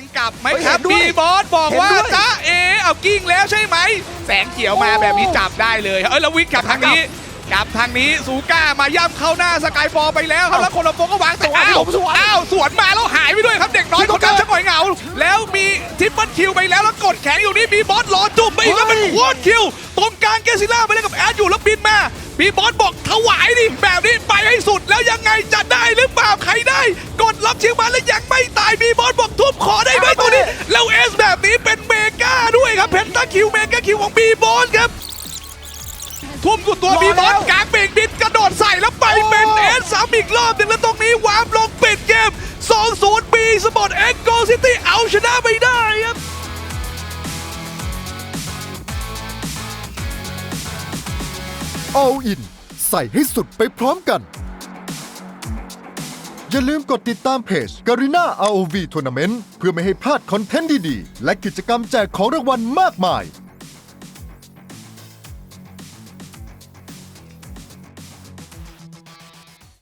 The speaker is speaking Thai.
งกลับไหมเฮ้ยครับเห็นด้วยบีบอสบอกว่าเห็นด้วยจ้าเอเอากิ้งแล้วใช่ไหม แสงเขียวมาโอ้แบบนี้จับได้เลยเอ้ยแล้ววิ่งกลับทางนี้กลับทางนี้ซูก้ามาย่ำเข้าหน้าสกายฟอลไปแล้วครับเอ้าแล้วคนละโฟก็วางแต่สวนอ้าวผมสวนอ้าวสวนมาแล้วหายไปด้วยครับเด็กน้อยที่คต้อนงนั้นเกิดจะหน่อยเหงา แล้วมีทิปเปิลคิวไปแล้วแล้วกดแขนอยู่นี่มีบอสรอจุ่มไปอีกแล้วเป็นเฮ้ยโคตรคิวตรงกลางเกซิล่าไปเล่นกับแอดอยู่แล้วบินมามีบอสบอกถวายดิแบบนี้ไปให้สุดแล้วยังไงจะได้หรือเปล่าใครได้ กดรับเชียงมาแล้วยังไม่ ครับเพนตาคิวเมกาคิวของบีบอสครับ ทุ่มกุดตัวรอบีบอสแล้วกลางเบรกบินกระโดดใส่แล้วไปโอ้เป็นเอสซ้ำอีกรอบหนึ่งแล้วตรงนี้วาร์ปลงปิดเกม 2-0 บีสปอร์ตเอ็กโกซิตี้เอาชนะไปได้ครับ All In ใส่ให้สุดไปพร้อมกัน อย่าลืมกดติดตามเพจ Garena ROV Tournament เพื่อไม่ให้พลาดคอนเทนต์ดีๆ และกิจกรรมแจกของรางวัลมากมาย